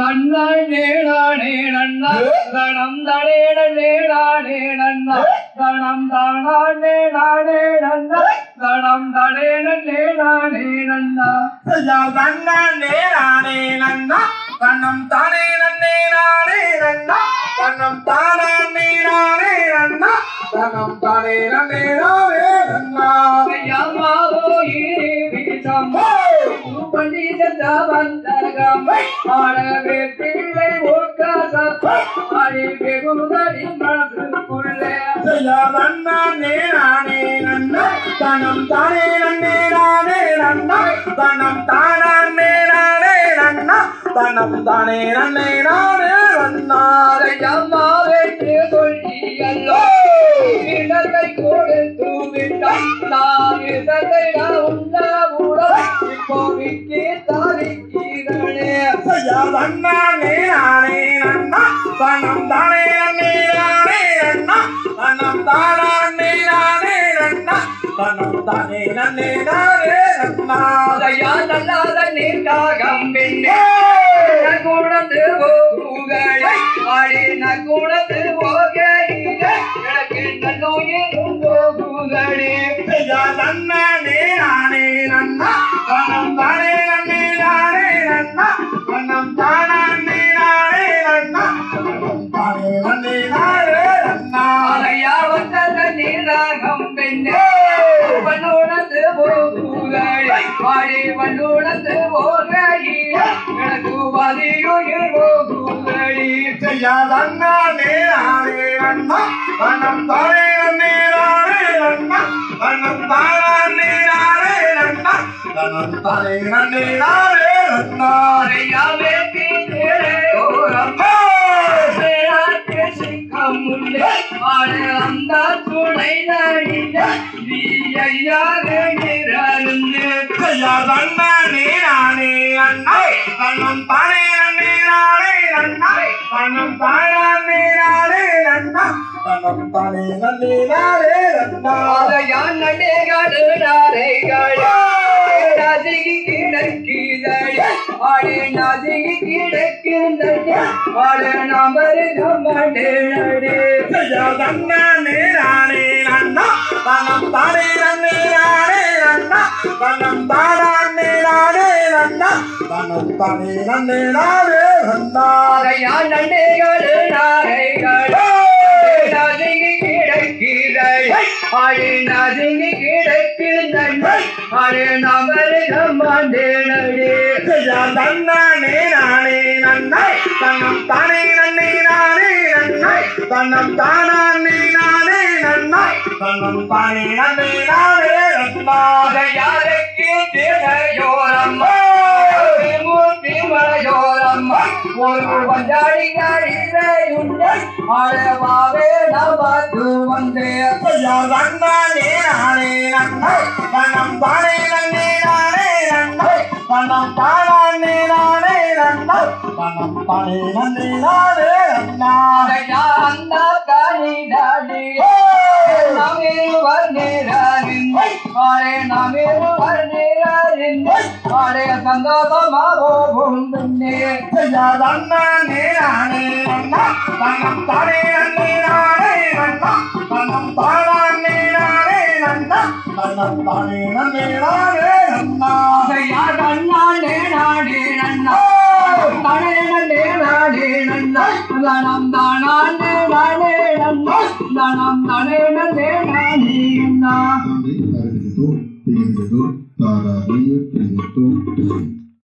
தன்னே நானே நன்னா தனம் தடேட நேடானே நன்னா தனம் தானே நானே நன்னா தனம் தடேட நேடானே நன்னா தன்னே நானே நன்னா தன்னம் தானே நன்னே நானே நன்னா தன்னம் தானே நானே நன்னா தன்னம் தானே நன்னே நானே நன்னா பூப்பள்ளி சென்ற வந்தகம் ஆடவே பிள்ளை ஓக்காசம் ஆடி வெகுதடி மனசுக்குள்ளே தன்னே நானே நன்னா தன்னம் தானே நன்னே நானே நன்னா தானே நானே நன்னா தானே நன்னே. நானே விட்டு தாரிக்கிறனே தன்னானே நானே நன்னா தன்னம் தானே நன்னே நானே நன்னா தன்னம் தானே நானே நன்னா தன்னம் தானே நன்னே நானே நன்னா அதையா நல்லாத நீர்காகம் பின்னே. குணத்து நகுணத்து தன்னானே நானே நன்னா தன்னம் தானே நன்னே நானே நன்னா தன்னம் தானே நானே நன்னா தன்னம் தானே நன்னே நானே நன்னா அதையாவே தீரே ஓரம் அந்த துணை நடிக நீ ஐயாக தன்னம் தானே அண்ணே நானே அண்ணா தன்னம் தானே நானே நன்னா தன்னம் தானே நன்னே நானே நன்னா நடைகாடு நாரைகளே நதிக்கு கிடக்குதடி ஆடு நதிக்கு கிடக்குதடி ஆடு நம்பரு கம்மடே தன்னானே நானே நன்னா தன்னம் தானே தானே நன்னே நானே நன்னா அதையான் நடைகாடு நாரைகளே நதிக்கு கிடக்குதடி ஆடு நதிக்கு கிடக்குதடி ஆடு நம்பரு கம்மடே தன்னானே நானே நன்னா தன்னம் தானே நன்னே நானே நன்னா தன்னம் தானே நானே நன்னா தன்னம் தானே நன்னே நானே யாருக்கு திரையோரம்மா ஒரு பஞ்சாடி கழிதையுண்டு அழவாவே நமது வந்தே தன்னானே நானே நன்மை தன்னம் தானே நன்னே நானே நன்னா தன்னம் தானே நானே நன்னா தன்னம் தானே நன்னே நானே நன்னா அந்த கனிடாடி நமிரு ஆரே சந்தோஷமாவோம் பின்னே தன்னானே நானே நன்னா தன்னம் தானே நன்னே நானே நன்னா தன்னம் தானே நானே நன்னா தன்னம் தானே நன்னே நானே நன்னா யார் கண்ணாண்டே நாடே நன்னா தனே நன்னே நாடே நன்னா தனம் தானாண்டே நாடே நன்னா தனம் தனே நன்னே